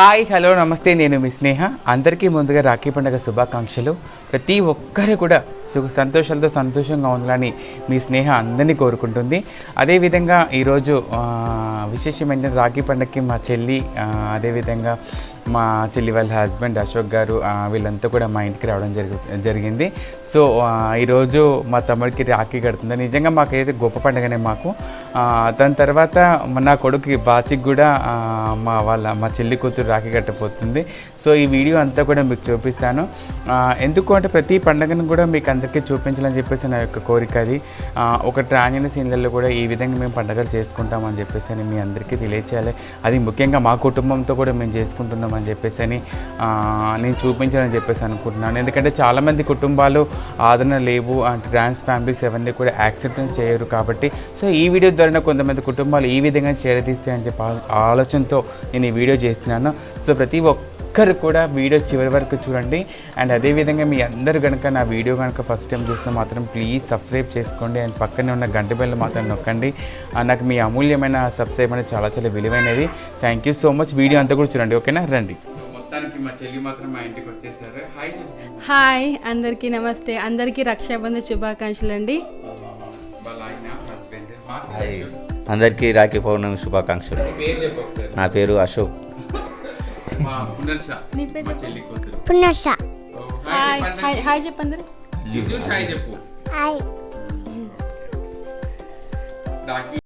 Hi hello నమస్తే. నేను మీ స్నేహ. అందరికీ ముందుగా రాఖీ పండుగ శుభాకాంక్షలు. ప్రతి ఒక్కరు కూడా సుఖ సంతోషాలతో సంతోషంగా ఉండాలని మీ స్నేహ అందరినీ కోరుకుంటుంది. అదేవిధంగా ఈరోజు విశేషమైన రాఖీ పండగకి మా చెల్లి అదేవిధంగా మా చెల్లి వాళ్ళ హస్బెండ్ అశోక్ గారు వీళ్ళంతా కూడా మా ఇంటికి రావడం జరుగు జరిగింది. సో ఈరోజు మా తమ్ముడికి రాఖీ కడుతుంది. నిజంగా మాకైతే గొప్ప పండుగనే మాకు. దాని తర్వాత నా కొడుకు బాచికి కూడా మా వాళ్ళ మా చెల్లి కూతురు రాఖీ కట్టబోతుంది. సో ఈ వీడియో అంతా కూడా మీకు చూపిస్తాను. ఎందుకు అంటే ప్రతి పండుగను కూడా మీకు అందరికీ చూపించాలని చెప్పేసి నా యొక్క కోరిక అది. ఒక ట్రాన్యన సీన్లలో కూడా ఈ విధంగా మేము పండుగలు చేసుకుంటామని చెప్పేసి అని మీ అందరికీ తెలియచేయాలి. అది ముఖ్యంగా మా కుటుంబంతో కూడా మేము చేసుకుంటున్నామని చెప్పేసి అని నేను చూపించాలని చెప్పేసి అనుకుంటున్నాను. ఎందుకంటే చాలామంది కుటుంబాలు ఆదరణ లేవు అంటే ట్రాన్స్ ఫ్యామిలీస్ ఎవరిని కూడా యాక్సెప్టెన్స్ చేయరు కాబట్టి. సో ఈ వీడియో ద్వారా కొంతమంది కుటుంబాలు ఈ విధంగా చేరదీస్తాయని చెప్పి ఆలోచనతో నేను ఈ వీడియో చేస్తున్నాను. సో ప్రతి ఒక్క ఒక్కరు కూడా వీడియో చివరి వరకు చూడండి. అండ్ అదేవిధంగా మీ అందరు కనుక నా వీడియో కనుక ఫస్ట్ టైం చూస్తే మాత్రం ప్లీజ్ సబ్స్క్రైబ్ చేసుకోండి. అండ్ పక్కనే ఉన్న గంట బెల్ మాత్రం నొక్కండి. నాకు మీ అమూల్యమైన సబ్స్క్రైబ్ అనేది చాలా చాలా విలువైనది. Thank you so much video అంతా కూడా చూడండి. ఓకేనా? రండి. మొత్తానికి మా చెల్లి మాత్రం మా ఇంటికి వచ్చేసారు. హాయ్ హాయ్ అందరికీ నమస్తే. అందరికీ రక్షాబంధన్ శుభాకాంక్షలు అండి. అందరికీ రాఖీ పౌర్ణమి శుభాకాంక్షలు. నా పేరు అశోక్. మా పునర్ష నీ పేరు మా చెప్పు. చెల్లి కూతురు. పునర్ష ఓ, హాయ్ చెప్పు హాయ్ అందరికీ. హాయ్ చెప్పందరు లిజు హాయ్ చెప్పు. హాయ్. రాఖీ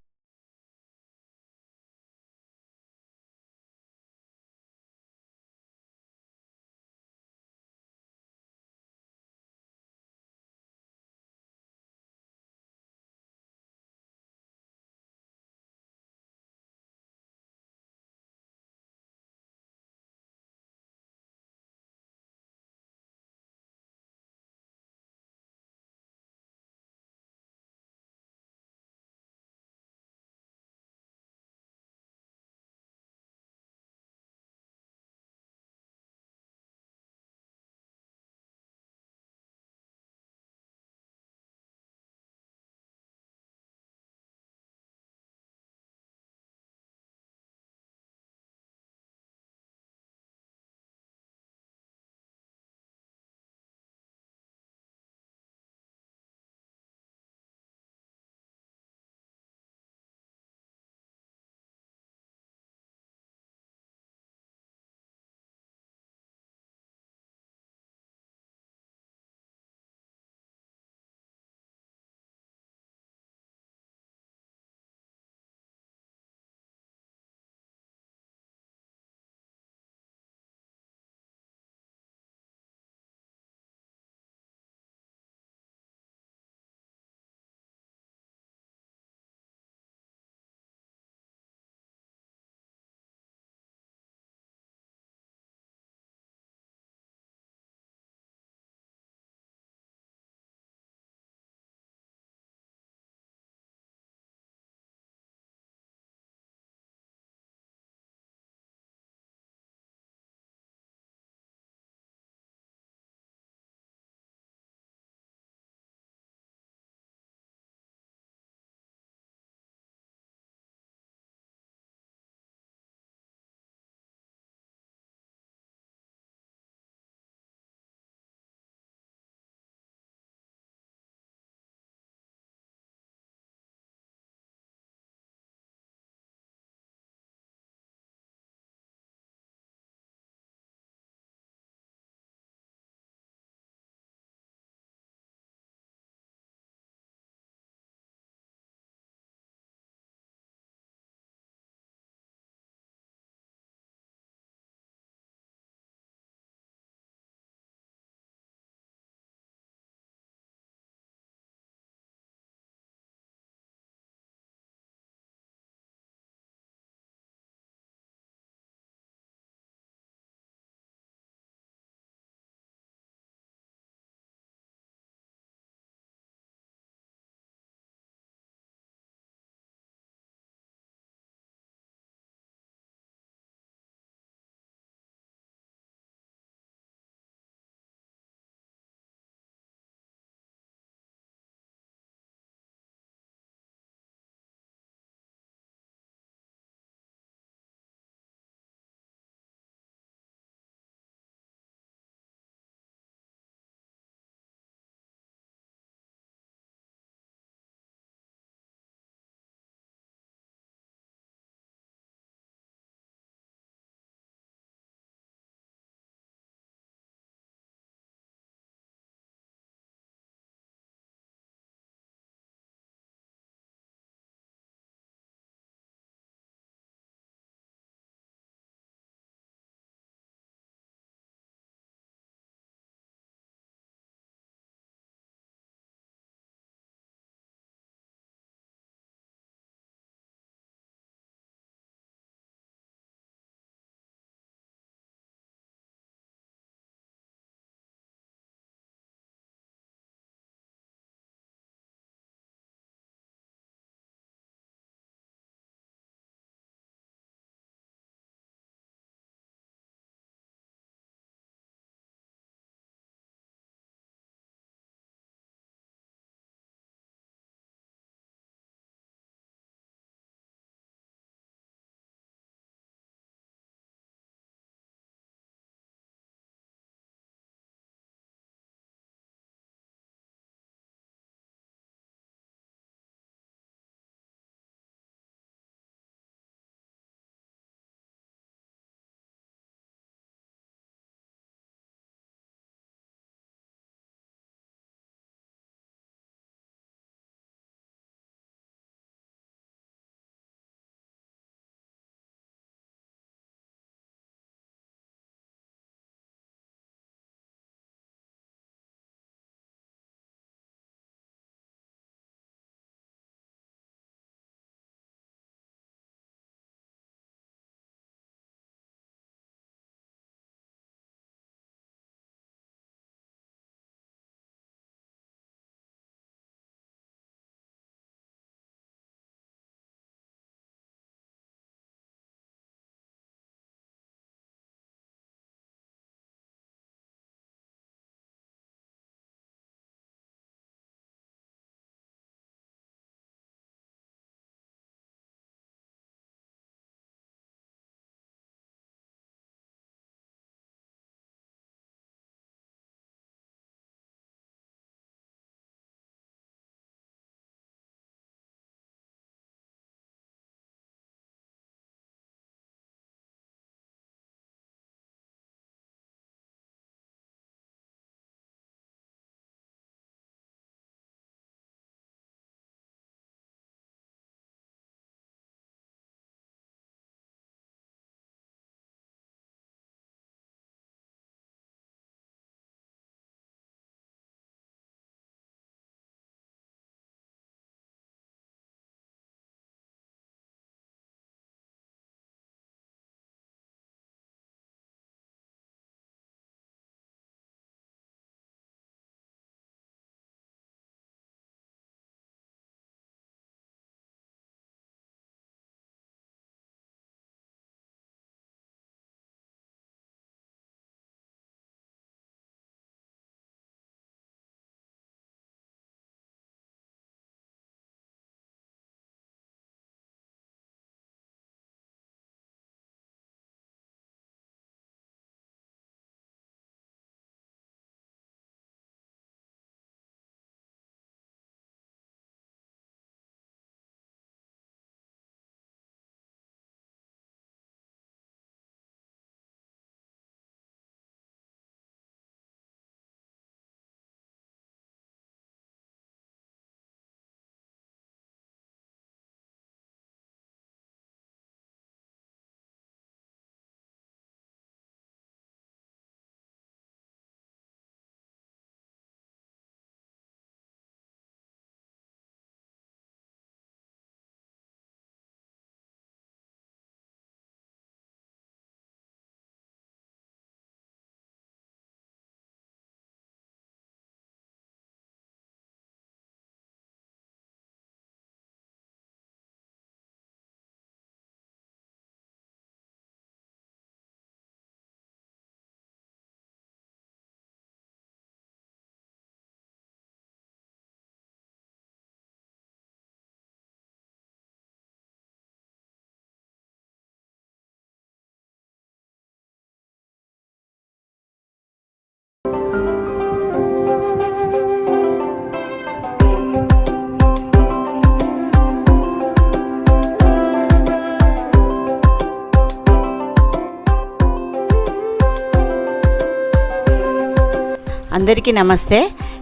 అందరికీ నమస్తే.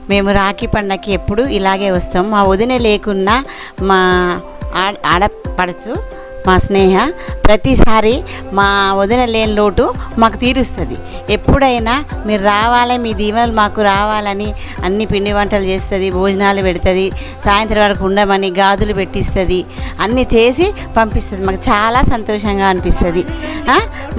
మేము రాఖీ పండగకి ఎప్పుడు ఇలాగే వస్తాం. మా వదిన లేకున్నా మా ఆడ ఆడపడచ్చు మా స్నేహ ప్రతిసారి మా వదిన లేని లోటు మాకు తీరుస్తుంది. ఎప్పుడైనా మీరు రావాలి మీ దీవెనలు మాకు రావాలని అన్ని పిండి వంటలు చేస్తుంది భోజనాలు పెడుతుంది సాయంత్రం వరకు ఉండమని గాజులు పెట్టిస్తుంది అన్నీ చేసి పంపిస్తుంది. మాకు చాలా సంతోషంగా అనిపిస్తుంది.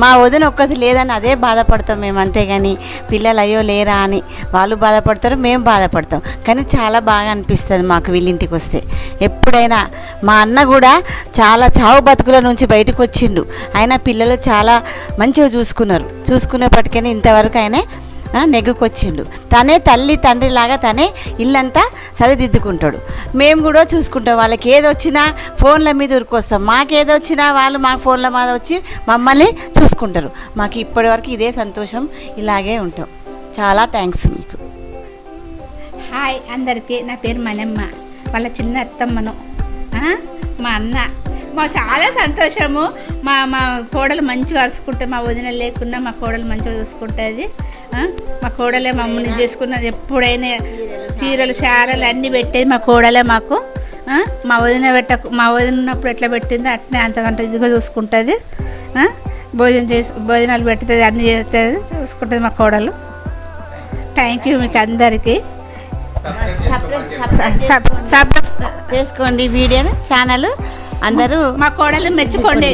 మా వదిన ఒక్కది లేదని అదే బాధపడతాం మేము అంతేగాని పిల్లలు అయ్యో లేరా అని. వాళ్ళు బాధపడతారు మేము బాధపడతాం. కానీ చాలా బాగా అనిపిస్తుంది మాకు వీళ్ళింటికి వస్తే. ఎప్పుడైనా మా అన్న కూడా చాలా చావు బతుకుల నుంచి బయటకు వచ్చిండు. ఆయన పిల్లలు చాలా మంచిగా చూసుకున్నారు. చూసుకునేప్పటికైనా ఇంతవరకు ఆయన నెగ్గుకొచ్చిండు. తనే తల్లి తండ్రి లాగా తనే ఇల్లంతా సరిదిద్దుకుంటాడు. మేము కూడా చూసుకుంటాం. వాళ్ళకి ఏది వచ్చినా ఫోన్ల మీద ఉరికొస్తాం. మాకేది వచ్చినా వాళ్ళు మా ఫోన్ల మీద వచ్చి మమ్మల్ని చూసుకుంటారు. మాకు ఇప్పటివరకు ఇదే సంతోషం. ఇలాగే ఉంటాం. చాలా థ్యాంక్స్ మీకు. హాయ్ అందరికీ. నా పేరు మనమ్మ. వాళ్ళ చిన్న అత్తమ్మను మా అన్న. మా చాలా సంతోషము. మా మా కోడలు మంచిగా అరుచుకుంటే మా వదిన లేకున్నా మా కోడలు మంచిగా చూసుకుంటుంది. మా కోడలే మమ్మల్ని చేసుకున్నది ఎప్పుడైనా చీరలు చారలు అన్నీ పెట్టేది మా కోడలే మాకు. మా వదిన పెట్ట మా వదిన ఉన్నప్పుడు ఎట్లా పెట్టిందో అట్నే అంతకంటే ఇదిగా చూసుకుంటుంది. భోజనం చేసి భోజనాలు పెడుతుంది అన్నీ చేస్తుంది. చూసుకుంటుంది మా కోడలు. థ్యాంక్ యూ మీకు అందరికీ. సబ్ సబ్ చేసుకోండి వీడియోను ఛానల్. అందరూ మా కోడలు మెచ్చుకోండి.